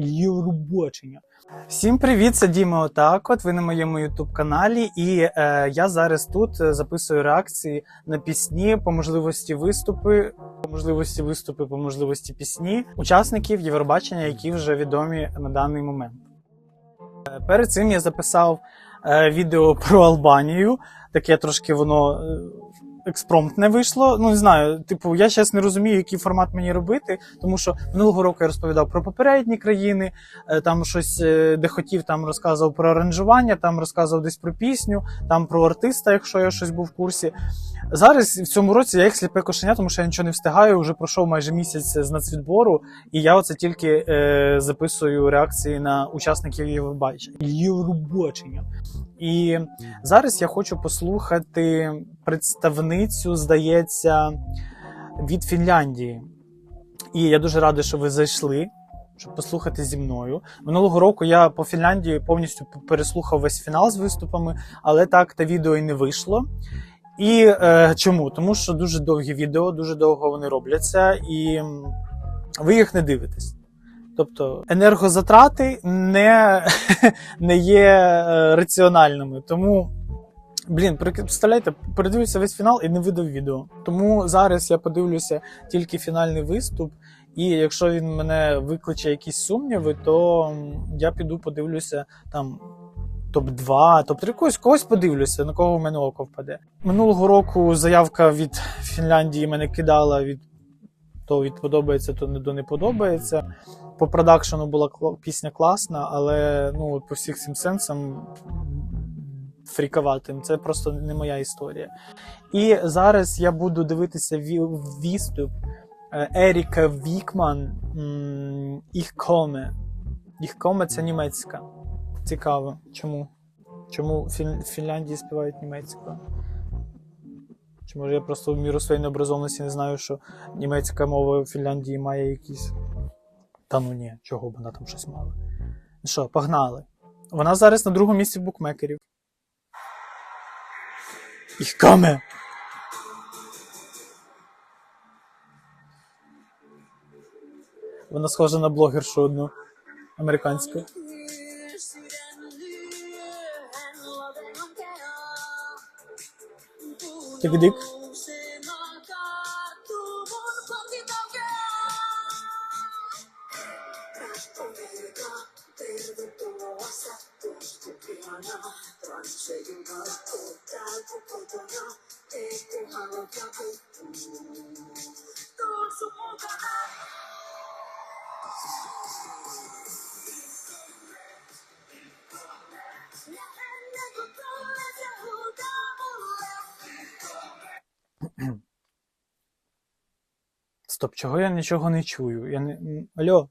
Євробачення. Всім привіт, це Діма Отак. От ви на моєму ютуб каналі, і е, я зараз тут е, записую реакції на пісні, по можливості виступи, по можливості виступи, по можливості пісні учасників Євробачення, які вже відомі на даний момент. Е, перед цим я записав е, відео про Албанію. Таке трошки воно е, експромтне вийшло. Ну не знаю, типу, я зараз не розумію, який формат мені робити, тому що минулого року я розповідав про попередні країни, е, там щось е, де хотів, там розказував про аранжування, там розказував десь про пісню, там про артиста, якщо я щось був в курсі. Зараз в цьому році я як сліпе кошеня, тому що я нічого не встигаю. Вже пройшов майже місяць з нацвідбору, і я оце тільки е, записую реакції на учасників Євробачення. Євробачення. І зараз я хочу послухати представницю, здається, від Фінляндії. І я дуже радий, що ви зайшли, щоб послухати зі мною. Минулого року я по Фінляндії повністю переслухав весь фінал з виступами, але так те відео і не вийшло. І е, чому? Тому що дуже довгі відео, дуже довго вони робляться, і ви їх не дивитесь. Тобто енергозатрати не, не є е, раціональними. Тому, блін, представляєте, передивився весь фінал і не видав відео. Тому зараз я подивлюся тільки фінальний виступ. І якщо він мене викличе якісь сумніви, то я піду подивлюся там топ-2, топ-3, когось, когось подивлюся, на кого в мене око впаде. Минулого року заявка від Фінляндії мене кидала від то від подобається, то не до не подобається. По продакшену була пісня класна, але ну, по всіх цим сенсам фріковатим. Це просто не моя історія. І зараз я буду дивитися ві- відступ е, Еріка Вікман «Ich komme». «Ich komme» – це німецька. Цікаво. Чому? Чому в Фінляндії співають німецькою? Чи може я просто в міру своєї необразованості не знаю, що німецька мова в Фінляндії має якісь. Та ну ні, чого б вона там щось мала. Ну що, погнали. Вона зараз на другому місці букмекерів. Ich komme! Вона схожа на блогершу одну американську. Тик-дик. Стоп, чого я нічого не чую? Я не. Алло.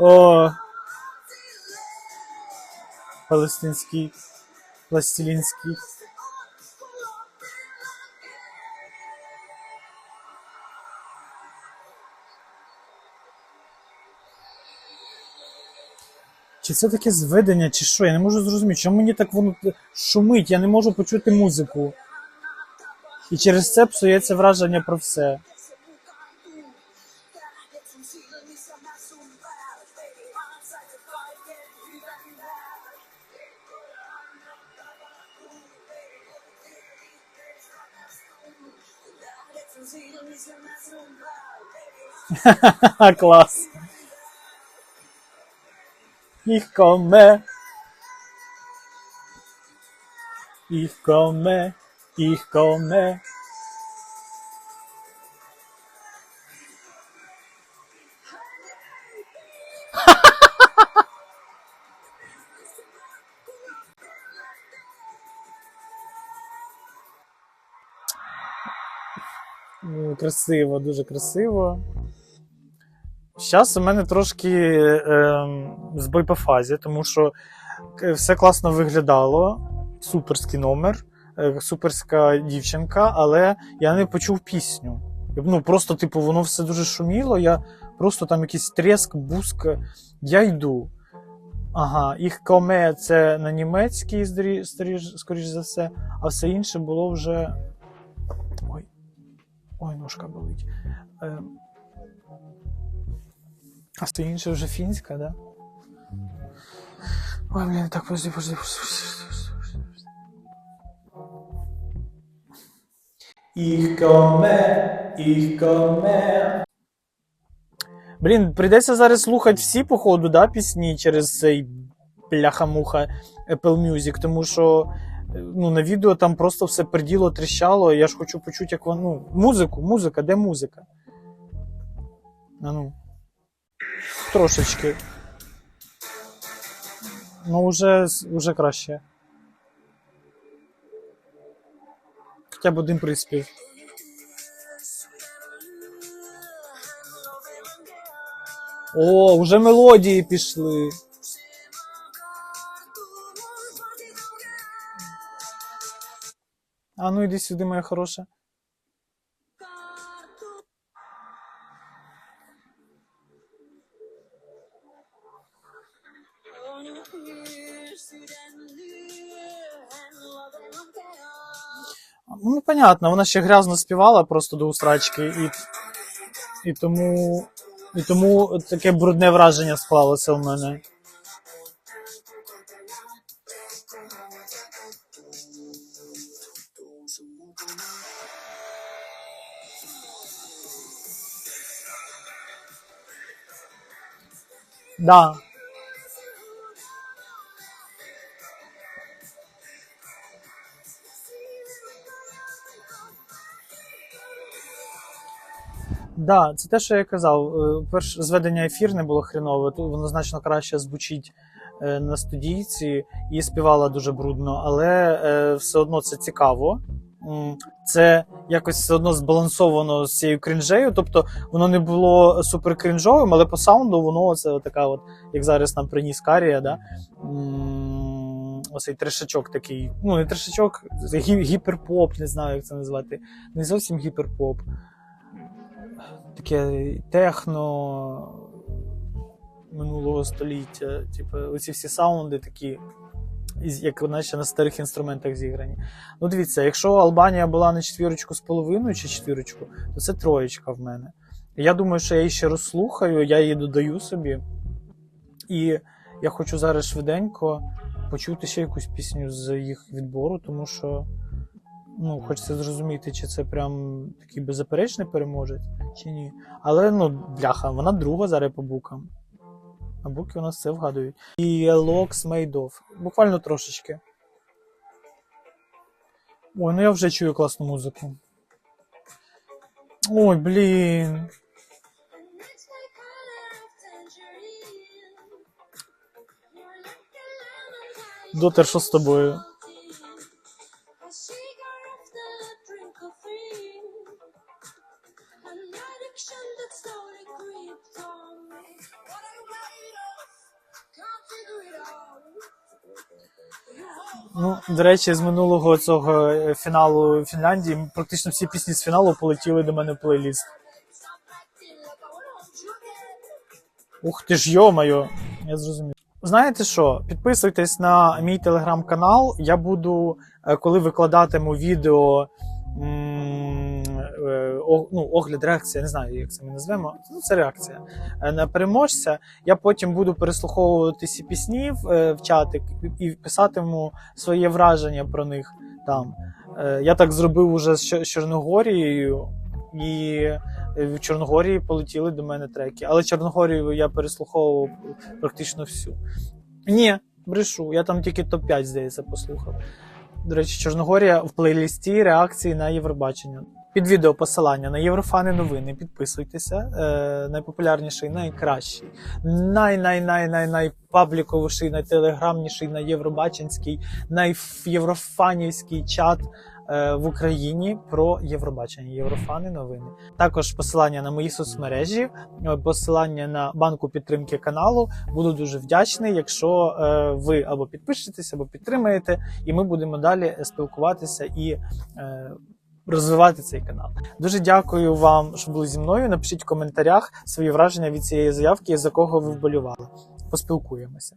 О, палестинський, пластилінський. Чи це таке зведення, чи що? Я не можу зрозуміти, чому мені так воно шумить, я не можу почути музику. І через це псується враження про все. Клас. Ich komme. Ich komme. Ich komme. Ну, Красиво, дуже красиво. Зараз у мене трошки е, збой по фазі, тому що все класно виглядало. Суперський номер, е, суперська дівчинка, але я не почув пісню. Ну, просто, типу, воно все дуже шуміло, я просто там якийсь треск, буск. Я йду. Ага, їх коме це на німецький, скоріш за все, а все інше було вже. Ой. Ой, ножка болить. Е, а все інше вже фінська, да? Ой, блін, так, подожди, подожди, подожди, подожди, подожди, подожди. Ich komme, ich komme. Блін, прийдеться зараз слухати всі, походу, да, пісні через цей бляха-муха Apple Music, тому що е, ну, на відео там просто все перділо, тріщало. Я ж хочу почути, як воно. Ну, музику, музика, де музика? А ну. Трошечки. Ну, уже, уже краще. Хоча б один приспів. О, уже мелодії пішли. А ну іди сюди, моя хороша. Ну, понятно, вона ще грязно співала просто до усрачки, і, і тому. І тому таке брудне враження склалося в мене. Да. Да, це те, що я казав. Е, Перше зведення ефірне було хренове, то воно значно краще звучить е, на студійці і співала дуже брудно, але е, все одно це цікаво. Це якось все одно збалансовано з цією крінжею. Тобто воно не було супер крінжовим, але по саунду воно це така, от, як зараз нам приніс Карія, да? Оцей трешачок такий. Ну, не трешачок, гіперпоп, не знаю, як це назвати. Не зовсім гіперпоп таке техно минулого століття. Типу, оці всі саунди такі, як наче на старих інструментах зіграні. Ну, дивіться, якщо Албанія була на четвірочку з половиною чи четвірочку, то це троєчка в мене. Я думаю, що я її ще розслухаю, я її додаю собі. І я хочу зараз швиденько почути ще якусь пісню з їх відбору, тому що ну, хочеться зрозуміти, чи це прям такий беззаперечний переможець, чи ні. Але ну, бляха, вона друга зараз по букам. А буки у нас все вгадують. І Made Of. Буквально трошечки. Ой, ну я вже чую класну музику. Ой, блін. Дотер, що з тобою? До речі, з минулого цього е, фіналу Фінляндії практично всі пісні з фіналу полетіли до мене в плейліст. Ух ти ж йо-моє, я зрозумів. Знаєте що? Підписуйтесь на мій телеграм-канал. Я буду, е, коли викладатиму відео ну, огляд, реакція, не знаю, як це ми назвемо. Ну, це реакція е, на переможця. Я потім буду переслуховувати ці пісні в, е, в чатик і- писатиму своє враження про них там. Е, Я так зробив уже з Чорногорією. І в Чорногорії полетіли до мене треки. Але Чорногорію я переслуховував практично всю. Ні, брешу, я там тільки топ-5, здається, послухав. До речі, Чорногорія в плейлісті реакції на Євробачення. Під відео посилання на Єврофани новини. Підписуйтеся. Е, найпопулярніший, найкращий, най-най-най-най-найпабліковіший, найтелеграмніший, найєвробаченський, найєврофанівський чат е, в Україні про Євробачення. Єврофани новини. Також посилання на мої соцмережі, е, посилання на банку підтримки каналу. Буду дуже вдячний, якщо е, ви або підпишетесь, або підтримаєте, і ми будемо далі спілкуватися і. Розвивати цей канал. Дуже дякую вам, що були зі мною. Напишіть в коментарях свої враження від цієї заявки, за кого ви вболювали. Поспілкуємося.